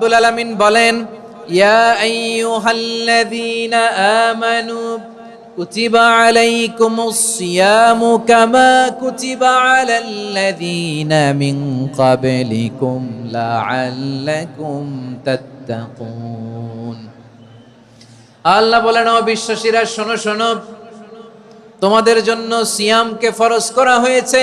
রাব্বুল আলামিন বলেন, ইয়া আইয়ুহাল্লাযীনা আমানু, কুতিবা আলাইকুমুস সিয়ামু কামা কুতিবা আলাল্লাযীনা মিন ক্বাবলিকুম লাআল্লাকুম তাত্তাকুন। আল্লাহ বলেন, ও বিশ্বাসীরা, শোনো শোনো, তোমাদের জন্য সিয়ামকে ফরজ করা হয়েছে।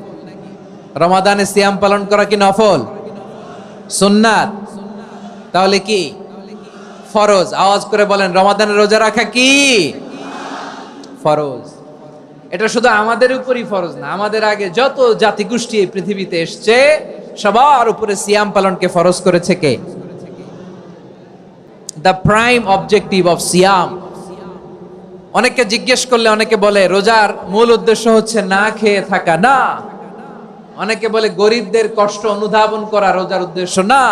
রমাদানে সিয়াম পালন করা কি নফল? সুন্নাত। তাহলে কি? ফরজ। আওয়াজ করে বলেন রমাদানের রোজা রাখা কি? ফরজ। এটা শুধু আমাদের উপরই ফরজ না, আমাদের আগে যত জাতিগোষ্ঠী এই পৃথিবীতে এসছে, সবার উপরে সিয়াম পালনকে ফরজ করেছে কে? দ্য প্রাইম অবজেক্টিভ অফ সিয়াম। অনেকে জিজ্ঞেস করলে অনেকে বলে, রোজার মূল উদ্দেশ্য হচ্ছে না খেয়ে থাকা। না। অনেকে বলে গরিবদের কষ্ট অনুধাবন করা রোজার উদ্দেশ্য। না।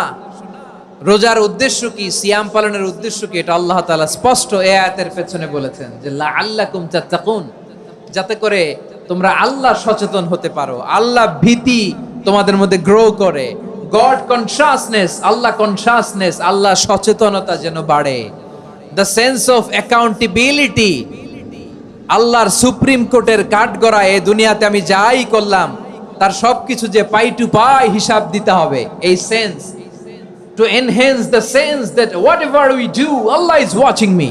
রোজার উদ্দেশ্য কি? সিয়াম পালনের উদ্দেশ্য কি? এটা আল্লাহ তাআলা স্পষ্ট এ আয়াতের পেছনে বলেছেন যে, লাআল্লাকুম তাত্তাকুন। যাতে করে তোমরা আল্লাহ সচেতন হতে পারো। আল্লাহ ভীতি তোমাদের মধ্যে গ্রো করে। God consciousness Allah consciousness Allah সচেতনতা যেন বাড়ে। দ্য সেন্স অফ অ্যাকাউন্টেবিলিটি আল্লাহর সুপ্রিম কোর্টের কাঠগড়া এ দুনিয়াতে আমি যাই করলাম। তার সবকিছু যে পাই টু পাই হিসাব দিতে হবে। এই sense to enhance the sense that whatever we do Allah is watching me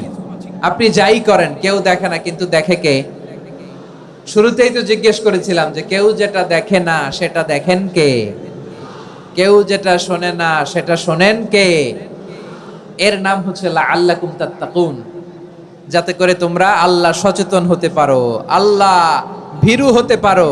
আপনি যাই করেন, কেউ দেখে না, কিন্তু দেখে কে? শুরুতেই তো জিজ্ঞেস করেছিলাম যে, কেউ যেটা দেখে না, সেটা দেখেন কে? কেউ যেটা শোনে না, সেটা শোনেন কে? এর নাম হচ্ছে আল্লাহ তাত্তাকুন। যাতে করে তোমরা আল্লাহ সচেতন হতে পারো, আল্লাহ ভীরু হতে পারো।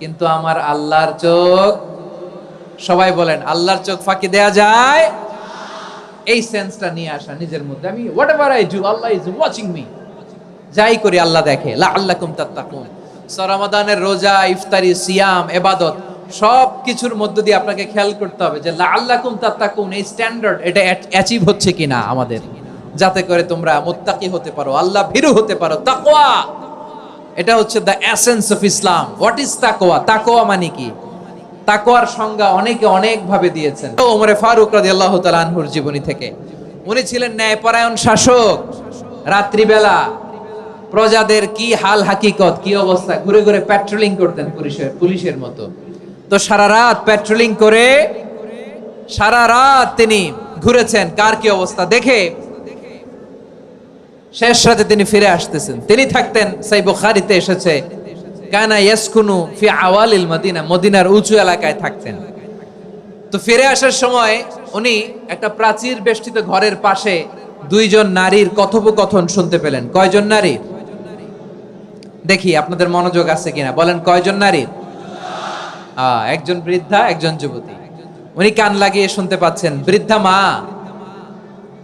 কিন্তু আমার আল্লাহর চোখ, সবাই বলেন, আল্লাহর চোখ ফাঁকি দেয়া যায়? এই সেন্সটা নিয়ে আসা নিজের মধ্যে। আমি whatever I do Allah is watching me যাই করি, আল্লাহ দেখে। লা আল্লাহ কুম তাত্তাকুন সরামাদানের রোজা, ইফতারি, সিয়াম, এবাদত সব কিছুর মধ্য দিয়ে আপনাকে খেয়াল করতে হবে যে লা আল্লাহ কুম তাত্তাকুন, এই স্ট্যান্ডার্ড এটা অ্যাচিভ হচ্ছে কিনা আমাদের। যাতে করে তোমরা মুত্তাকি হতে পারো, আল্লাহ ভীরু হতে পারো। তাকওয়া! এটা হচ্ছে the essence of Islam what is তাকোয়া তাকোয়া মানে কি? তাকোয়ার সংজ্ঞা অনেকে অনেক ভাবে দিয়েছেন ওমরে ফারুক রাদিয়াল্লাহু তাআলা আনহুর জীবনী থেকে। উনি ছিলেন ন্যায়পরায়ণ শাসক। রাত্রিবেলা প্রজাদের কি হাল হাকিকত, কি অবস্থা? ঘুরে ঘুরে প্যাট্রোলিং করতেন পুলিশের পুলিশের মতো। তো সারা রাত প্যাট্রোলিং করে সারা রাত তিনি ঘুরেছেন। কার কি অবস্থা? দেখে শেষ রাতে তিনি ফিরে আসতেছেন। তিনি থাকতেন, সেই বুখারিতে এসেছে, কানা ইয়াসকুনু ফি আওয়ালিল মদিনা মদিনার উঁচু এলাকায় থাকতেন। তো ফিরে আসার সময় উনি একটা প্রাচীর বেষ্টিত ঘরের পাশে দুইজন নারীর কথোপকথন শুনতে পেলেন। কয়জন নারী? দেখি, আপনাদের মনোযোগ আছে কিনা। বলেন, কয়জন নারী? একজন বৃদ্ধা, একজন যুবতী। উনি কান লাগিয়ে শুনতে পাচ্ছেন, বৃদ্ধা মা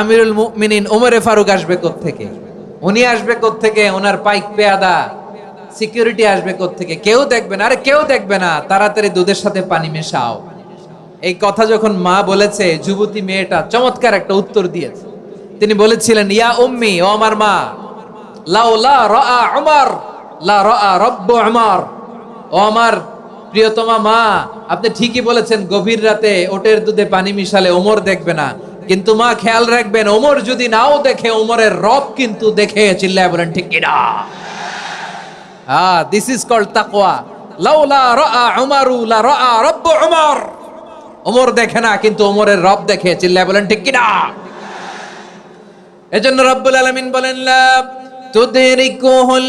আমিরুল মুমিনিন ওমরে ফারুক আসবে থেকে উনি আসবে থেকে ওনার পাইক পেয়াদা। সিকিউরিটি আসবে থেকে কেউ দেখবে না। আরে কেউ দেখবে না। তাড়াতাড়ি দুধের সাথে পানি মেশাও। এই কথা যখন মা বলেছে, যুবতী মেয়েটা চমৎকার একটা উত্তর দিয়েছে। তিনি বলেছিলেন, ইয়া উম্মি, ও আমার মা লাউলা রাআ উমর, লা রাআ রব্ব উমর। ও আমার প্রিয়তমা মা, আপনি ঠিকই বলেছেন, গভীর রাতে ওটের দুধে পানি মিশালে ওমর দেখবে না। কিন্তু মা খেয়াল রাখবেন ওমর যদি নাও দেখে ওমরের রব কিন্তু দেখে চিল্লায় বলেন ঠিক কিনা? Ah, this is called taqwa. লাউলা রাআ উমারু লা রাআ রব্ব উমর। ওমর দেখে না কিন্তু ওমরের রব দেখে চিল্লায় বলেন ঠিক কিনা? এজন্য রব্বুল আলামিন বলেন লা তুদরিকুহুল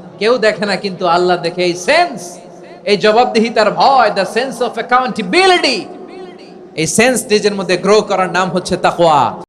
কেউ দেখে না, কিন্তু আল্লাহ দেখে এই সেন্স এই জবাবদিহিতার ভয় দ্য সেন্স অফ অ্যাকাউন্টেবিলিটি এই সেন্স নিজের মধ্যে গ্রো করার নাম হচ্ছে তাকোয়া